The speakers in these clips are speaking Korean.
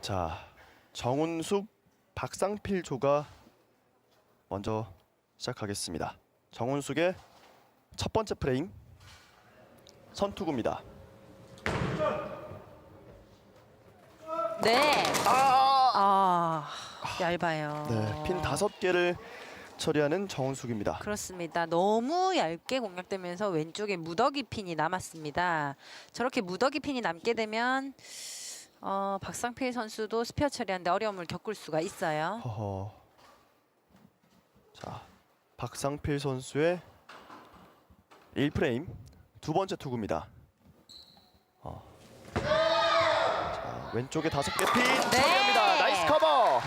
자, 정운숙, 박상필 조가 먼저 시작하겠습니다. 정운숙의 첫 번째 프레임 선투구입니다. 네. 아, 아, 얇아요. 네, 핀 다섯 개를 처리하는 정운숙입니다. 그렇습니다. 너무 얇게 공략되면서 왼쪽에 무더기 핀이 남았습니다. 저렇게 무더기 핀이 남게 되면 어, 박상필 선수도 스페어 처리하는데 어려움을 겪을 수가 있어요. 허허. 자, 박상필 선수의 1프레임 두 번째 투구입니다. 어. 자, 왼쪽에 다섯 개핀처리합니다. 나이스 커버.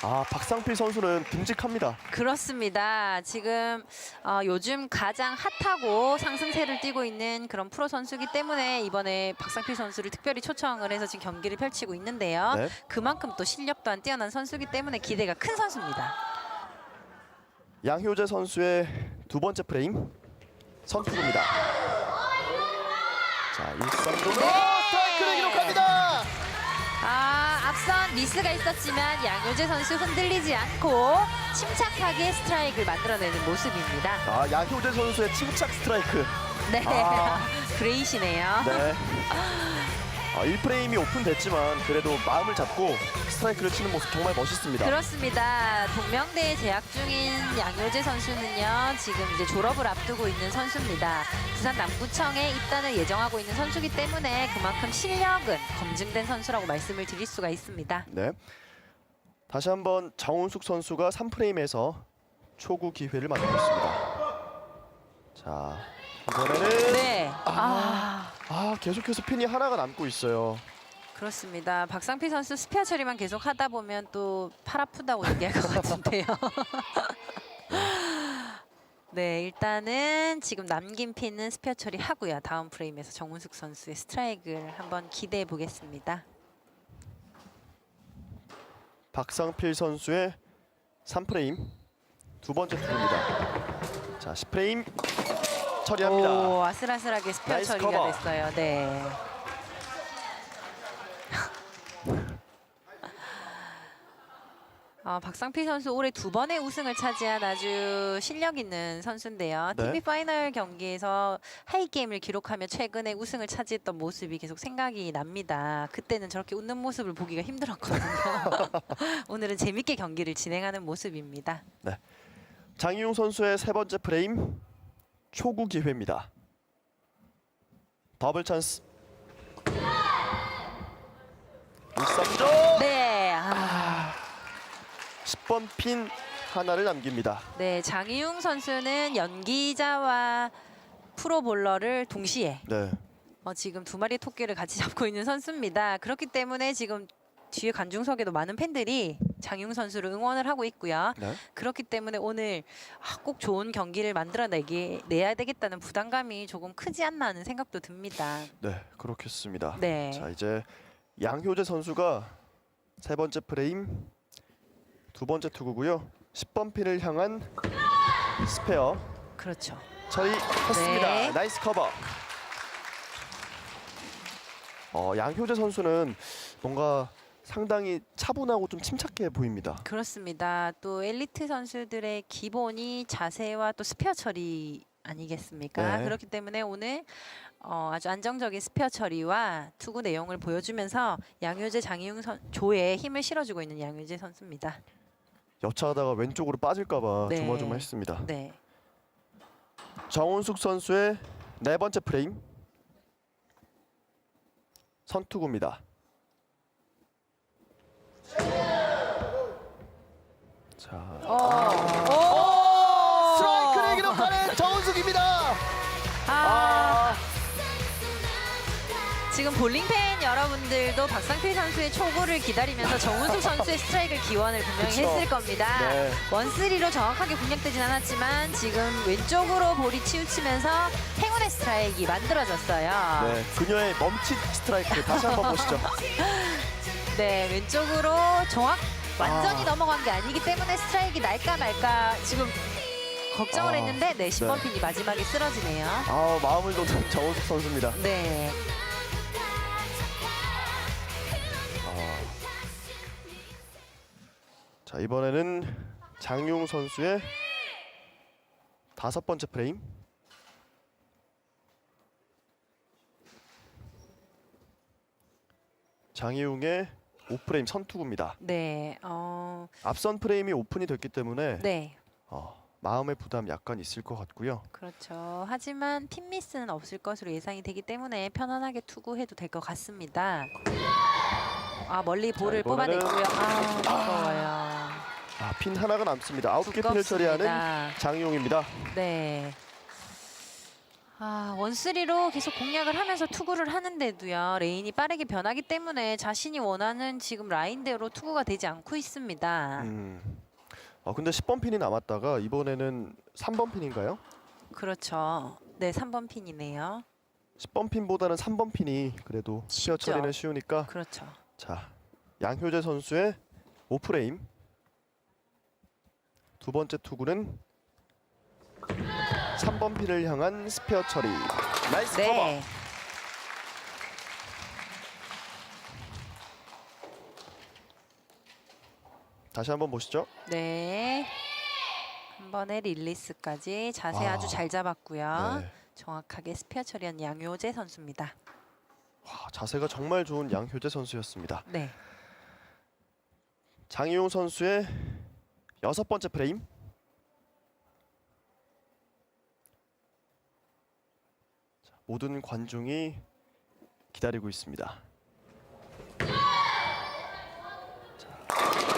아, 박상필 선수는 듬직합니다. 그렇습니다. 지금 어, 요즘 가장 핫하고 상승세를 띠고 있는 그런 프로 선수기 때문에 이번에 박상필 선수를 특별히 초청을 해서 지금 경기를 펼치고 있는데요. 네. 그만큼 또 실력 또한 뛰어난 선수기 때문에 기대가 큰 선수입니다. 양효재 선수의 두 번째 프레임 선투구입니다. 자, 1-3도 아, 앞선 미스가 있었지만 양효재 선수 흔들리지 않고 침착하게 스트라이크를 만들어내는 모습입니다. 아, 양효재 선수의 침착 스트라이크. 네, 아. 그레이시네요. 네. 아, 1프레임이 오픈됐지만 그래도 마음을 잡고 스트라이크를 치는 모습 정말 멋있습니다. 그렇습니다. 동명대에 재학 중인 양효재 선수는요, 지금 이제 졸업을 앞두고 있는 선수입니다. 부산 남구청에 입단을 예정하고 있는 선수기 때문에 그만큼 실력은 검증된 선수라고 말씀을 드릴 수가 있습니다. 네. 다시 한번 정운숙 선수가 3프레임에서 초구 기회를 만들고 있습니다. 자, 이번에는 네. 아. 아, 계속해서 핀이 하나가 남고 있어요. 그렇습니다. 박상필 선수 스페어 처리만 계속 하다 보면 또 팔 아프다고 얘기할 것 같은데요. 네, 일단은 지금 남긴 핀은 스페어 처리 하고요. 다음 프레임에서 정문숙 선수의 스트라이크를 한번 기대해 보겠습니다. 박상필 선수의 3프레임 두 번째 투구입니다. 자, 10프레임 처리합니다. 오, 아슬아슬하게 스페어 나이스 처리가 커버. 됐어요. 네. 어, 박상필 선수 올해 두 번의 우승을 차지한 아주 실력 있는 선수인데요. 네. TV 파이널 경기에서 하이 게임을 기록하며 최근에 우승을 차지했던 모습이 계속 생각이 납니다. 그때는 저렇게 웃는 모습을 보기가 힘들었거든요. 오늘은 재밌게 경기를 진행하는 모습입니다. 장희용 선수의 세 번째 프레임 초구 기회입니다. 더블 찬스. 1-3조 네. 아. 10번 핀 하나를 남깁니다. 네, 장희웅 선수는 연기자와 프로 볼러를 동시에 네. 어, 지금 두 마리의 토끼를 같이 잡고 있는 선수입니다. 그렇기 때문에 지금 뒤에 관중석에도 많은 팬들이 장희웅 선수를 응원을 하고 있고요. 네. 그렇기 때문에 오늘 아, 꼭 좋은 경기를 만들어내기 내야 되겠다는 부담감이 조금 크지 않나 하는 생각도 듭니다. 네, 그렇겠습니다. 네. 자, 이제 양효재 선수가 세 번째 프레임 두 번째 투구고요. 10번 핀을 향한 스페어 그렇죠. 처리했습니다. 네. 나이스 커버. 어, 양효재 선수는 뭔가 상당히 차분하고 좀 침착해 보입니다. 그렇습니다. 또 엘리트 선수들의 기본이 자세와 또 스페어 처리 아니겠습니까? 네. 그렇기 때문에 오늘 어, 아주 안정적인 스페어 처리와 투구 내용을 보여주면서 양효재 장희웅 선, 조에 힘을 실어주고 있는 양효재 선수입니다. 여차하다가 왼쪽으로 빠질까봐 네. 조마조마했습니다. 네, 정훈숙 선수의 네 번째 프레임 선투구입니다. 자, 어. 스트라이크를 기록하는 정훈숙입니다. 아, 아, 지금 볼링 팬 여러분들도 박상필 선수의 초구를 기다리면서 정훈숙 선수의 스트라이크를 기원을 분명히 그쵸. 했을 겁니다. 네. 원쓰리로 정확하게 공략되진 않았지만 지금 왼쪽으로 볼이 치우치면서 행운의 스트라이크가 만들어졌어요. 네, 그녀의 멈칫 스트라이크 다시 한번 보시죠. 네, 왼쪽으로 정확 완전히 아. 넘어간 게 아니기 때문에 스트라이크 날까 말까 지금 걱정을 아, 했는데 네 10번 네. 핀이 마지막에 쓰러지네요. 아 마음을 놓는 정우석 선수입니다. 네. 아. 자 이번에는 장용 선수의 다섯 번째 프레임. 장희웅의 5프레임 선투구입니다. 네. 어, 앞선 프레임이 오픈이 됐기 때문에 네. 어, 마음의 부담 약간 있을 것 같고요. 그렇죠. 하지만 핀 미스는 없을 것으로 예상이 되기 때문에 편안하게 투구해도 될 것 같습니다. 아 멀리 볼을 이번에는- 뽑아냈고요. 아 무거워요. 아, 핀 하나가 남습니다. 아홉 개 핀을 처리하는 두껍습니다. 장희용입니다. 네. 아 원쓰리로 계속 공략을 하면서 투구를 하는데도요 레인이 빠르게 변하기 때문에 자신이 원하는 지금 라인대로 투구가 되지 않고 있습니다. 음. 어, 근데 10번 핀이 남았다가 이번에는 3번 핀인가요? 그렇죠. 네 3번 핀이네요. 10번 핀보다는 3번 핀이 그래도 쉽죠. 처리는 쉬우니까 그렇죠. 자 양효재 선수의 5프레임 두 번째 투구는 3번 핀을 향한 스페어 처리 나이스 커버 네. 다시 한번 보시죠 네. 한 번의 릴리스까지 자세 아. 아 주 잘 잡았고요. 네. 정확하게 스페어 처리한 양효재 선수입니다. 와, 자세가 정말 좋은 양효재 선수였습니다 네. 장희용 선수의 여섯 번째 프레임 모든 관중이 기다리고 있습니다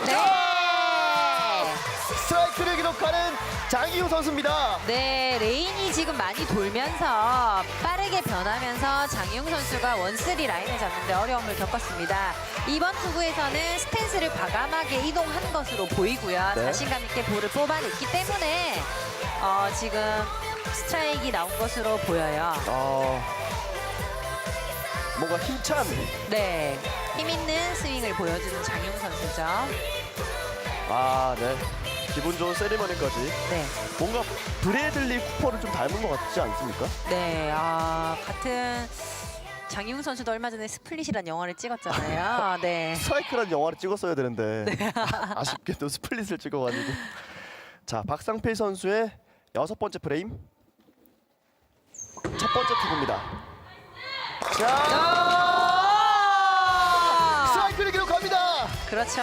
네. 스트라이크를 기록하는 장희용 선수입니다 네, 레인이 지금 많이 돌면서 빠르게 변하면서 장용 선수가 원쓰리 라인을 잡는데 어려움을 겪었습니다. 이번 투구에서는 스탠스를 과감하게 이동한 것으로 보이고요. 네. 자신감 있게 볼을 뽑아냈기 때문에 어, 지금 스트라이크가 나온 것으로 보여요. 어, 뭔가 힘찬 네, 힘 있는 스윙을 보여주는 장용 선수죠. 아, 네. 기분 좋은 세리머니까지 네, 뭔가 브래들리 쿠퍼를 좀 닮은 것 같지 않습니까? 네, 아, 같은 장용 선수도 얼마 전에 스플릿이란 영화를 찍었잖아요. 네. 스트라이크라는 영화를 찍었어야 되는데 아쉽게도 스플릿을 찍어가지고 자 박상필 선수의 여섯 번째 프레임 첫 번째 투구입니다. 자 아! 스트라이크를 기록합니다. 그렇죠.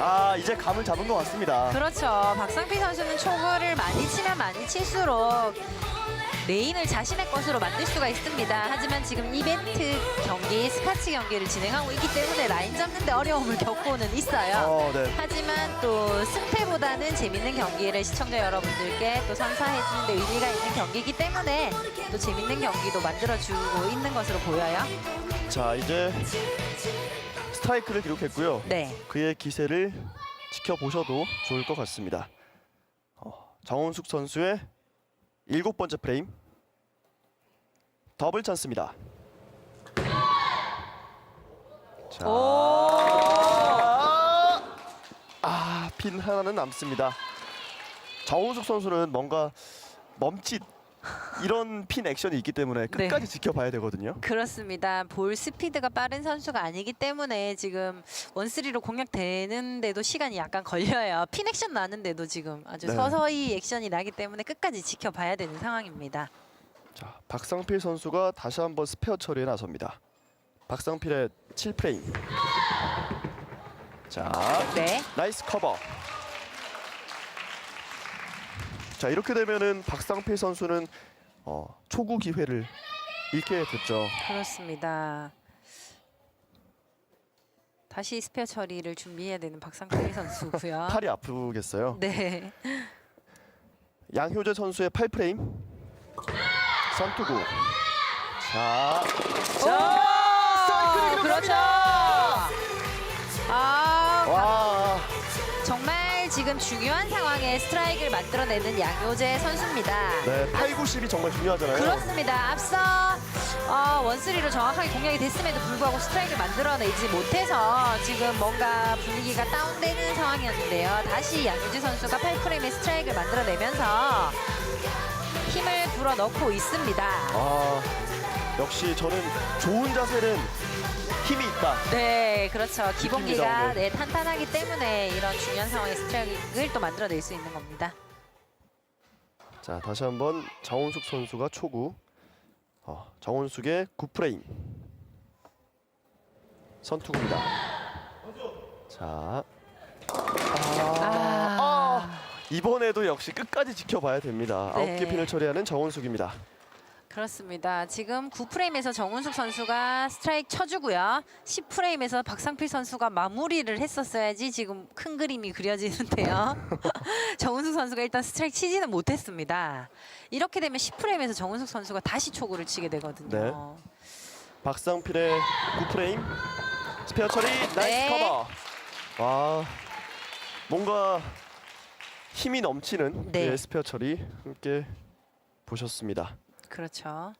아 이제 감을 잡은 것 같습니다. 그렇죠. 박상필 선수는 초구를 많이 치면 많이 칠수록 레인을 자신의 것으로 만들 수가 있습니다. 하지만 지금 이벤트 경기, 스카치 경기를 진행하고 있기 때문에 라인 잡는데 어려움을 겪고는 있어요. 어, 네. 하지만 또 승패보다는 재밌는 경기를 시청자 여러분들께 또 선사해주는데 의미가 있는 경기이기 때문에 또 재밌는 경기도 만들어주고 있는 것으로 보여요. 자 이제 스트라이크를 기록했고요. 네. 그의 기세를 지켜보셔도 좋을 것 같습니다. 어, 정원숙 선수의 일곱 번째 프레임 더블 찬스입니다. 자, 아, 핀 하나는 남습니다. 정우숙 선수는 뭔가 멈칫 이런 핀 액션이 있기 때문에 네. 끝까지 지켜봐야 되거든요. 그렇습니다. 볼 스피드가 빠른 선수가 아니기 때문에 지금 원쓰리로 공략되는데도 시간이 약간 걸려요. 핀 액션 나는데도 지금 아주 네. 서서히 액션이 나기 때문에 끝까지 지켜봐야 되는 상황입니다. 자, 박상필 선수가 다시 한번 스페어 처리에 나섭니다. 박상필의 7프레임. 자, 네. 나이스 커버. 자, 이렇게 되면은 박상필 선수는 어, 초구 기회를 잃게 됐죠. 그렇습니다. 다시 스페어 처리를 준비해야 되는 박상필 선수고요. 팔이 아프겠어요. 네. 양효재 선수의 8프레임. 선투구. 자, 자, 그렇죠. 아, 와, 정말 지금 중요한 상황에 스트라이크를 만들어내는 양효재 선수입니다. 네, 8, 9, 10이 정말 중요하잖아요. 그렇습니다. 앞서 어, 원쓰리로 정확하게 공략이 됐음에도 불구하고 스트라이크를 만들어내지 못해서 지금 뭔가 분위기가 다운되는 상황이었는데요. 다시 양효재 선수가 8프레임의 스트라이크를 만들어내면서 힘을 불어넣고 있습니다. 아, 역시 저는 좋은 자세는 힘이 있다. 네, 그렇죠. 기본기가. 네, 탄탄하기 때문에 이런 중요한 상황에 스트라이크를 또 만들어낼 수 있는 겁니다. 자 다시 한번 정훈숙 선수가 초구. 어, 정훈숙의 9프레임. 선투구입니다. 자. 아, 아, 이번에도 역시 끝까지 지켜봐야 됩니다. 네. 아홉 개 핀을 처리하는 정훈숙입니다. 그렇습니다. 지금 9프레임에서 정훈숙 선수가 스트라이크 쳐주고요. 10프레임에서 박상필 선수가 마무리를 했었어야지 지금 큰 그림이 그려지는데요. 정훈숙 선수가 일단 스트라이크 치지는 못했습니다. 이렇게 되면 10프레임에서 정훈숙 선수가 다시 초구를 치게 되거든요. 네. 박상필의 9프레임 스페어 처리 나이스 네. 커버. 와 뭔가 힘이 넘치는 네. 그의 스페어 처리 함께 보셨습니다. 그렇죠.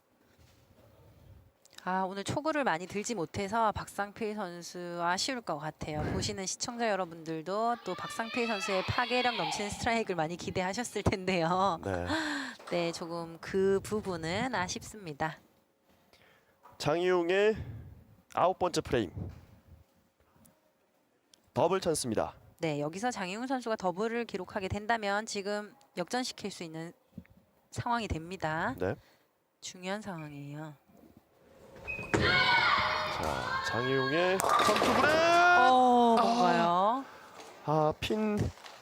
아 오늘 초구를 많이 들지 못해서 박상필 선수 아쉬울 것 같아요. 보시는 시청자 여러분들도 또 박상필 선수의 파괴력 넘치는 스트라이크를 많이 기대하셨을 텐데요. 네. 네, 조금 그 부분은 아쉽습니다. 장이용의 아홉 번째 프레임 더블 찬스입니다. 네, 여기서 장희웅 선수가 더블을 기록하게 된다면 지금 역전시킬 수 있는 상황이 됩니다. 네. 중요한 상황이에요. 자 장이용의 선투구를 어, 뭔가요? 아핀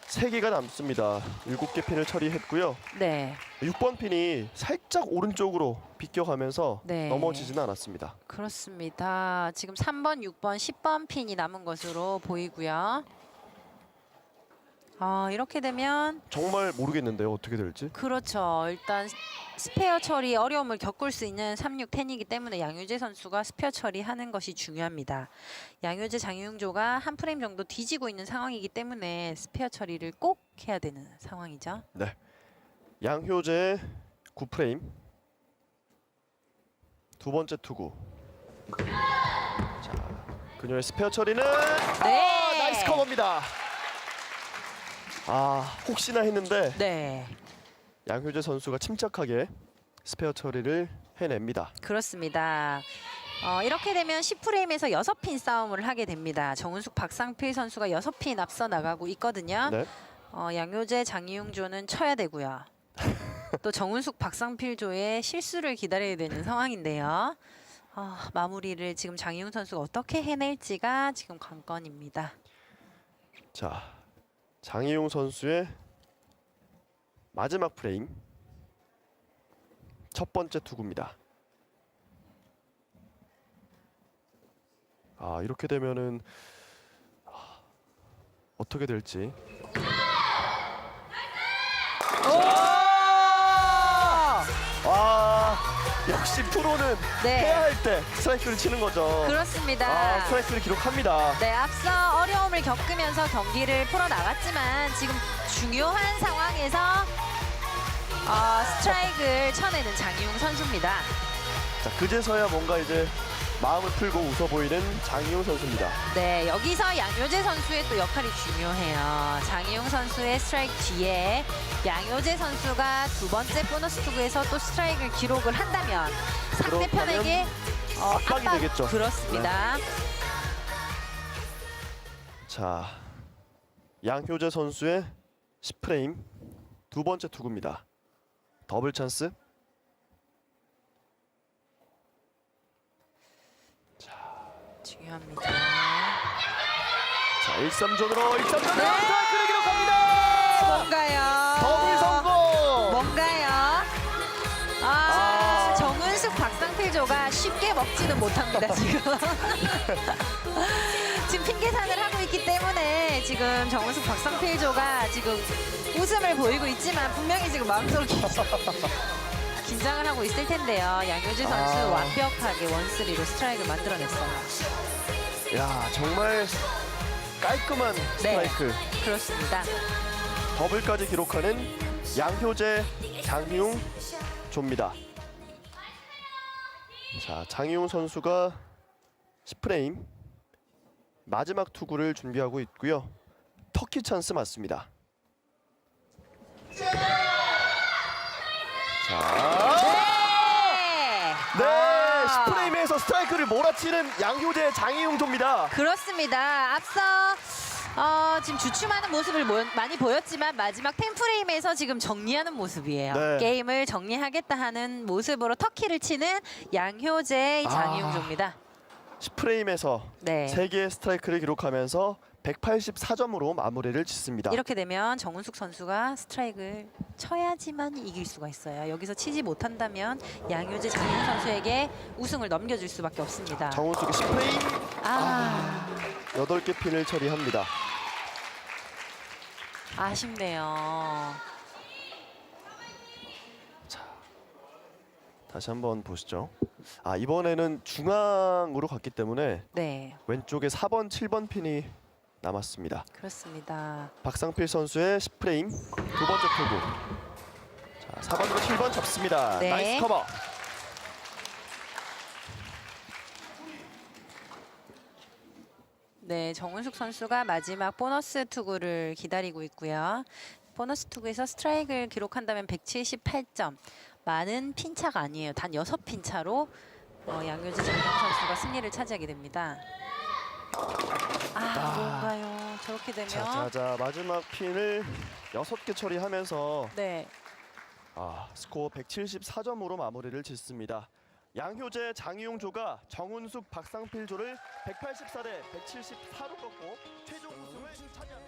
세 개가 남습니다. 일곱 개 핀을 처리했고요. 네, 6번 핀이 살짝 오른쪽으로 비껴가면서 네. 넘어지지는 않았습니다. 그렇습니다. 지금 3번, 6번, 10번 핀이 남은 것으로 보이고요. 아, 이렇게 되면 정말 모르겠는데요. 어떻게 될지. 그렇죠. 일단 스페어 처리 어려움을 겪을 수 있는 3, 6, 10이기 때문에 양효재 선수가 스페어 처리하는 것이 중요합니다. 양효재 장윤조가 한 프레임 정도 뒤지고 있는 상황이기 때문에 스페어 처리를 꼭 해야 되는 상황이죠. 양효재의 9프레임 두 번째 투구 자 그녀의 스페어 처리는 네. 아, 나이스 커버입니다 아 혹시나 했는데 네, 양효재 선수가 침착하게 스페어 처리를 해냅니다 그렇습니다. 어, 이렇게 되면 10프레임에서 6핀 싸움을 하게 됩니다. 정은숙, 박상필 선수가 6핀 앞서 나가고 있거든요. 네 어, 양효재, 장이웅 조는 쳐야 되고요. 또 정은숙, 박상필 조의 실수를 기다려야 되는 상황인데요. 어, 마무리를 지금 장이웅 선수가 어떻게 해낼지가 지금 관건입니다. 자 장희용 선수의 마지막 프레임 첫 번째 투구입니다. 아 이렇게 되면은 아, 어떻게 될지. 역시 프로는 네. 해야 할 때 스트라이크를 치는 거죠. 그렇습니다. 아 스트라이크를 기록합니다. 네, 앞서 어려움을 겪으면서 경기를 풀어 나갔지만 지금 중요한 상황에서 어, 스트라이크를 쳐내는 장이웅 선수입니다. 자 그제서야 뭔가 이제 마음을 풀고 웃어 보이는 장희용 선수입니다. 네, 여기서 양효재 선수의 또 역할이 중요해요. 장희용 선수의 스트라이크 뒤에 양효재 선수가 두 번째 보너스 투구에서 또 스트라이크를 기록을 한다면 상대편에게 어, 압박이 되겠죠. 네. 그렇습니다. 자 양효재 선수의 10프레임 두 번째 투구입니다. 더블 찬스. 중요합니다. 자 1-3존으로 1-3존으로 네. 스트라이크를 기록합니다. 뭔가요? 더블 성공. 뭔가요? 아, 아. 정은숙 박상필조가 쉽게 먹지는 못합니다 지금. 지금 핑계산을 하고 있기 때문에 지금 정은숙 박상필조가 지금 웃음을 보이고 있지만 분명히 지금 마음속으로 긴- 긴장을 하고 있을 텐데요. 양효지 선수 아. 완벽하게 원스리로 스트라이크를 만들어냈어요. 야 정말 깔끔한 네. 스트라이크. 그렇습니다. 더블까지 기록하는 양효재 장희용 조입니다. 자 장희용 선수가 10프레임 마지막 투구를 준비하고 있고요. 터키 찬스 맞습니다. 자, 10프레임에 스프레임에서 스트라이크를 몰아치는 양효재 장희용 조입니다. 그렇습니다. 앞서 어, 지금 주춤하는 모습을 모- 많이 보였지만 마지막 템프레임에서 지금 정리하는 모습이에요. 네. 게임을 정리하겠다 하는 모습으로 터키를 치는 양효재 아. 장희용조입니다. 10프레임에서 네. 세 개의 스트라이크를 기록하면서 184점으로 마무리를 짓습니다. 이렇게 되면 정은숙 선수가 스트라이크를 쳐야지만 이길 수가 있어요. 여기서 치지 못한다면 양효재 장희용 선수에게 우승을 넘겨줄 수밖에 없습니다. 정훈숙이 10프레임 아, 8개 핀을 처리합니다. 아쉽네요. 다시 한번 보시죠. 아 이번에는 중앙으로 갔기 때문에 네, 왼쪽에 4번, 7번 핀이 남았습니다. 그렇습니다. 박상필 선수의 10프레임 두 번째 투구. 자, 4번으로 7번 접습니다. 네. 나이스 커버. 네, 정은숙 선수가 마지막 보너스 투구를 기다리고 있고요. 보너스 투구에서 스트라이크를 기록한다면 178점. 많은 핀차가 아니에요. 단 6핀 차로 어, 양효지 장경 선수가 승리를 차지하게 됩니다. 아, 뭔가요? 저렇게 되면 자자자 마지막 핀을 6개 처리하면서 네, 아, 스코어 174점으로 마무리를 짓습니다. 양효재, 장희용 조가 정훈숙, 박상필 조를 184대 174로 꺾고 최종 우승을 차지합니다.